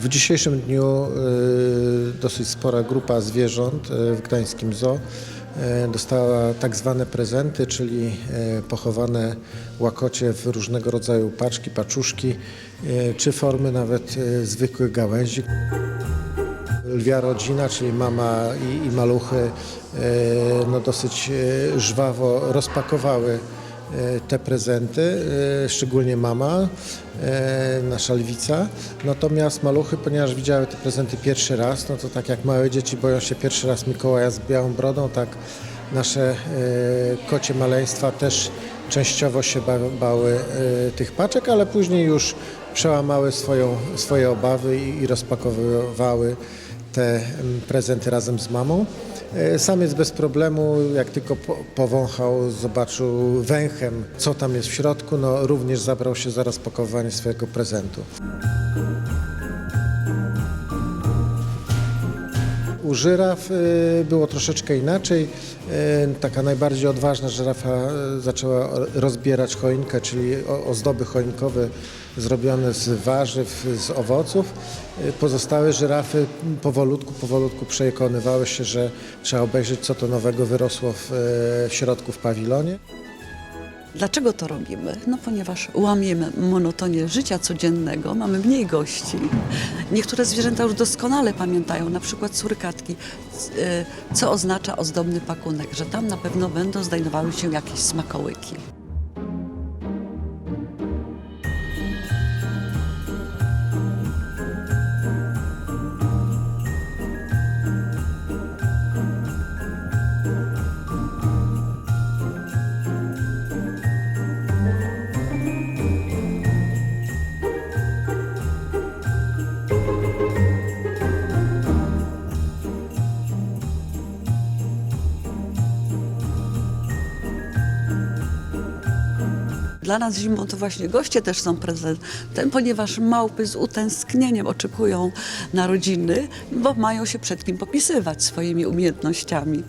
W dzisiejszym dniu y, dosyć spora grupa zwierząt y, w Gdańskim Zoo y, dostała tak zwane prezenty, czyli pochowane łakocie w różnego rodzaju paczki, paczuszki, czy formy nawet zwykłych gałęzi. Lwia rodzina, czyli mama i, i maluchy, no dosyć żwawo rozpakowały te prezenty, e, szczególnie mama, e, nasza lwica. Natomiast maluchy, ponieważ widziały te prezenty pierwszy raz, no to tak jak małe dzieci boją się pierwszy raz Mikołaja z białą brodą, tak nasze e, kocie maleństwa też częściowo się ba, bały e, tych paczek, ale później już przełamały swoją, swoje obawy i rozpakowywały te prezenty razem z mamą. E, Samiec bez problemu, jak tylko po, powąchał, zobaczył węchem, co tam jest w środku, no również zabrał się za rozpakowanie swojego prezentu. U żyraf y, było troszeczkę inaczej. Y, Taka najbardziej odważna żyrafa y, zaczęła rozbierać choinkę, czyli ozdoby choinkowe zrobione z warzyw, z owoców. Pozostałe żyrafy powolutku, powolutku przekonywały się, że trzeba obejrzeć, co to nowego wyrosło w środku w pawilonie. Dlaczego to robimy? No ponieważ łamiemy monotonię życia codziennego, mamy mniej gości. Niektóre zwierzęta już doskonale pamiętają, na przykład surykatki, y, co oznacza ozdobny pakunek, że tam na pewno będą znajdowały się jakieś smakołyki. Dla nas zimą to właśnie goście też są prezentem, ponieważ małpy z utęsknieniem oczekują narodziny, bo mają się przed kim popisywać swoimi umiejętnościami.